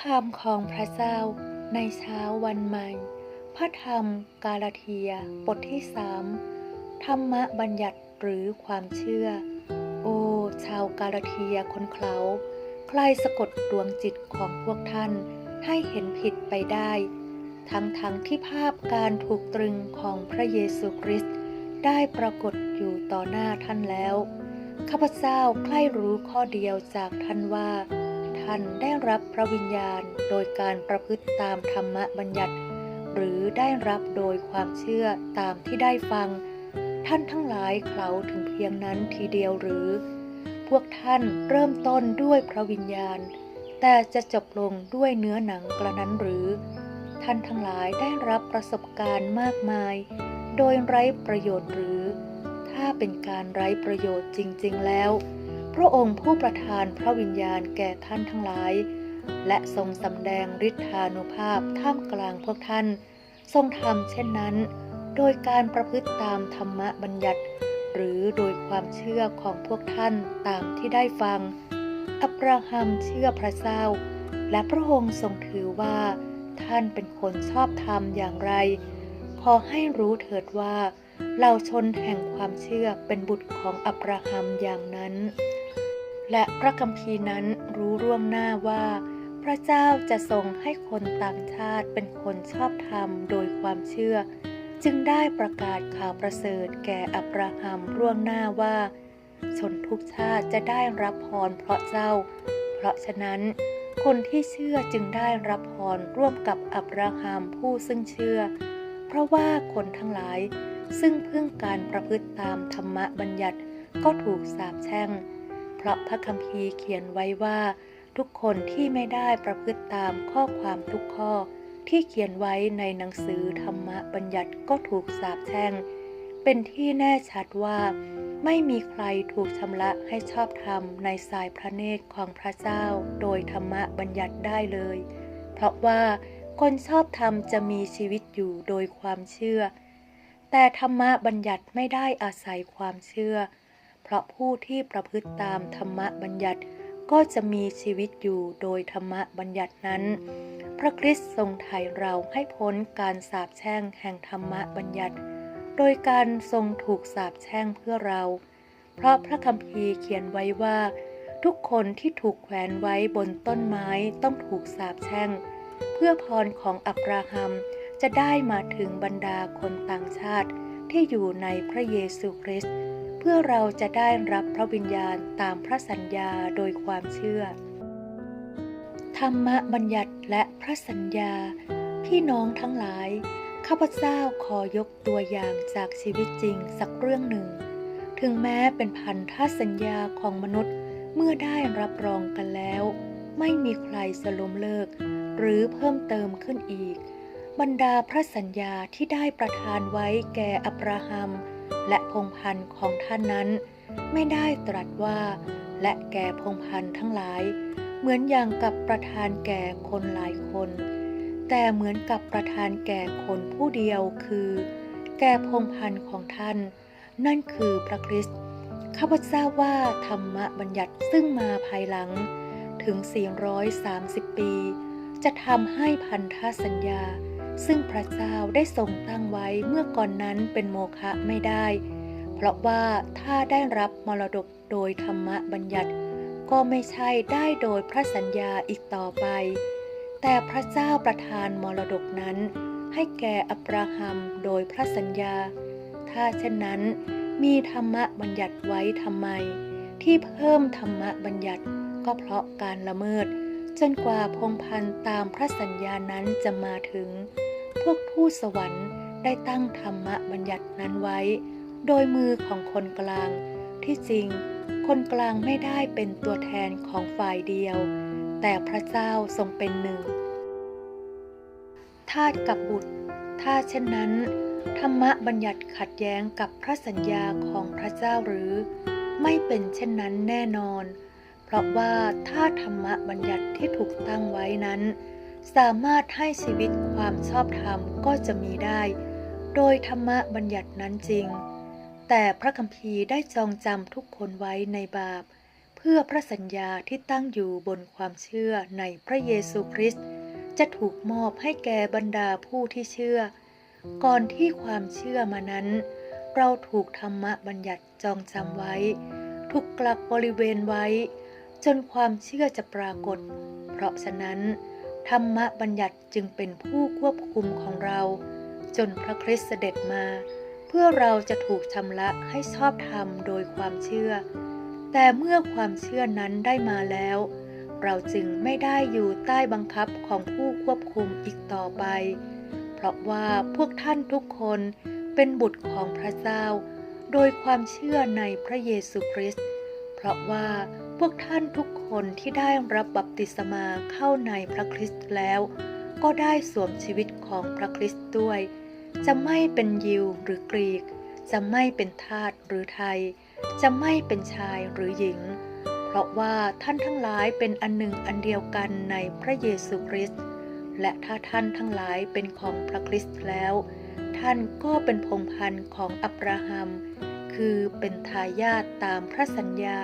คำของพระเจ้าในเช้าวันใหม่ พระธรรมกาลาเทียบทที่สามธรรมบัญญัติหรือความเชื่อ โอ้ ชาวกาลาเทียคนเขาใครสะกดดวงจิตของพวกท่านให้เห็นผิดไปได้ ทั้งทั้งที่ภาพการถูกตรึงของพระเยซูคริสต์ได้ปรากฏอยู่ต่อหน้าท่านแล้ว ข้าพเจ้าใคร่รู้ข้อเดียวจากท่านว่า ท่านได้รับพระวิญญาณโดยการประพฤติตามธรรมบัญญัติ หรือได้รับโดยความเชื่อตามที่ได้ฟัง ท่านทั้งหลายเขาถึงเพียงนั้นทีเดียวหรือ พวกท่านเริ่มต้นด้วยพระวิญญาณ แต่จะจบลงด้วยเนื้อหนังกระนั้นหรือ ท่านทั้งหลายได้รับประสบการณ์มากมาย โดยไร้ประโยชน์หรือ ถ้าเป็นการไร้ประโยชน์จริง ๆ แล้ว พระองค์ผู้ประทานพระวิญญาณแก่ท่านทั้งหลาย และทรงสำแดงฤทธานุภาพท่ามกลางพวกท่าน ทรงทำเช่นนั้น โดยการประพฤติตามธรรมบัญญัติ หรือโดยความเชื่อของพวกท่านตามที่ได้ฟัง อับราฮัมเชื่อพระเจ้า และพระองค์ทรงถือว่า ท่านเป็นคนชอบธรรมอย่างไร ขอให้รู้เถิดว่าเราชนแห่งความเชื่อเป็นบุตรของอับราฮัมอย่างนั้น และพระคัมภีร์นั้นรู้ร่วงหน้าว่า พระเจ้าจะทรงให้คนต่างชาติเป็นคนชอบธรรมโดยความเชื่อ จึงได้ประกาศข่าวประเสริฐแก่อับราฮัมร่วงหน้าว่า ชนทุกชาติจะได้รับพรเพราะเจ้า เพราะฉะนั้น คนที่เชื่อจึงได้รับพรร่วมกับอับราฮัมผู้ซึ่งเชื่อ เพราะว่าคนทั้งหลายซึ่งพึ่งการประพฤติตามธรรมบัญญัติก็ถูกสาปแช่ง ราะพระคัมภีร์เขียนไว้ว่า ทุกคนที่ไม่ได้ประพฤติตามข้อความทุกข้อ ที่เขียนไว้ในหนังสือธรรมบัญญัติก็ถูกสาปแช่ง เป็นที่แน่ชัดว่า ไม่มีใครถูกชำระให้ชอบธรรมในสายพระเนตรของพระเจ้า โดยธรรมบัญญัติได้เลย เพราะว่าคนชอบธรรมจะมีชีวิตอยู่โดยความเชื่อ แต่ธรรมบัญญัติไม่ได้อาศัยความเชื่อ เพราะผู้ที่ประพฤติตามธรรมบัญญัติ ก็จะมีชีวิตอยู่โดยธรรมบัญญัตินั้น พระคริสต์ทรงไถ่เราให้พ้นการสาปแช่งแห่งธรรมบัญญัติ โดยการทรงถูกสาปแช่งเพื่อเรา เพราะพระคัมภีร์เขียนไว้ว่า ทุกคนที่ถูกแขวนไว้บนต้นไม้ต้องถูกสาปแช่ง เพื่อพรของอับราฮัมจะได้มาถึงบรรดาคนต่างชาติที่อยู่ในพระเยซูคริสต์ พื่อเราจะได้รับพระวิญญาณตามพระสัญญาโดยความเชื่อ ธรรมบัญญัติและพระสัญญา พี่น้องทั้งหลาย ข้าพเจ้าขอยกตัวอย่างจากชีวิตจริงสักเรื่องหนึ่ง ถึงแม้เป็นพันธสัญญาของมนุษย์เมื่อได้รับรองกันแล้ว ไม่มีใครสลมเลิก หรือเพิ่มเติมขึ้นอีก บรรดาพระสัญญาที่ได้ประทานไว้แก่อับราฮัม และพงพันธ์ของท่านนั้น ไม่ได้ตรัสว่า และแก่พงพันธ์ทั้งหลาย เหมือนอย่างกับประทานแก่คนหลายคน แต่เหมือนกับประทานแก่คนผู้เดียวคือ แก่พงพันธ์ของท่าน นั่นคือพระคริสต์ข้าพเจ้าว่าธรรมบัญญัติซึ่งมาภายหลัง ถึง 430 ปี จะทำให้พันธสัญญา ซึ่งพระเจ้าได้ทรงตั้งไว้เมื่อก่อนนั้นเป็นโมฆะไม่ได้ เพราะว่าถ้าได้รับมรดกโดยธรรมบัญญัติ ก็ไม่ใช่ได้โดยพระสัญญาอีกต่อไป แต่พระเจ้าประทานมรดกนั้น ให้แก่อับราฮัมโดยพระสัญญา ถ้าเช่นนั้น มีธรรมบัญญัติไว้ทำไม ที่เพิ่มธรรมบัญญัติก็เพราะการละเมิด จนกว่าพงพันธ์ตามพระสัญญานั้นจะมาถึง พวกผู้สวรรค์ได้ตั้งธรรมบัญญัตินั้นไว้ โดยมือของคนกลาง ที่จริง คนกลางไม่ได้เป็นตัวแทนของฝ่ายเดียว แต่พระเจ้าทรงเป็นหนึ่งทาสกับบุตร ถ้าเช่นนั้น ธรรมบัญญัติขัดแย้งกับพระสัญญาของพระเจ้าหรือ ไม่เป็นเช่นนั้นแน่นอน ราะว่าถ้าธรรมบัญญัติที่ถูกตั้งไว้นั้น สามารถให้ชีวิตความชอบธรรมก็จะมีได้ โดยธรรมบัญญัตินั้นจริง แต่พระคัมภีร์ได้จองจำทุกคนไว้ในบาป เพื่อพระสัญญาที่ตั้งอยู่บนความเชื่อในพระเยซูคริสต์จะถูกมอบให้แก่บรรดาผู้ที่เชื่อ ก่อนที่ความเชื่อมานั้น เราถูกธรรมบัญญัติจองจำไว้ ถูกกลับบริเวณไว้ จนความเชื่อจะปรากฏ เพราะฉะนั้น ธรรมบัญญัติจึงเป็นผู้ควบคุมของเรา จนพระคริสต์เสด็จมา เพื่อเราจะถูกชำระให้ชอบธรรมโดยความเชื่อ แต่เมื่อความเชื่อนั้นได้มาแล้ว เราจึงไม่ได้อยู่ใต้บังคับของผู้ควบคุมอีกต่อไป เพราะว่าพวกท่านทุกคนเป็นบุตรของพระเจ้า โดยความเชื่อในพระเยซูคริสต์เพราะว่า พวกท่านทุกคนที่ได้รับบัพติศมาเข้าในพระคริสต์แล้ว ก็ได้สวมชีวิตของพระคริสต์ด้วย จะไม่เป็นยิวหรือกรีก จะไม่เป็นทาสหรือไทย จะไม่เป็นชายหรือหญิง เพราะว่าท่านทั้งหลายเป็นอันหนึ่งอันเดียวกันในพระเยซูคริสต์และถ้าท่านทั้งหลายเป็นของพระคริสต์แล้ว ท่านก็เป็นพงพันธุ์ของอับราฮัม คือเป็นทายาทตามพระสัญญา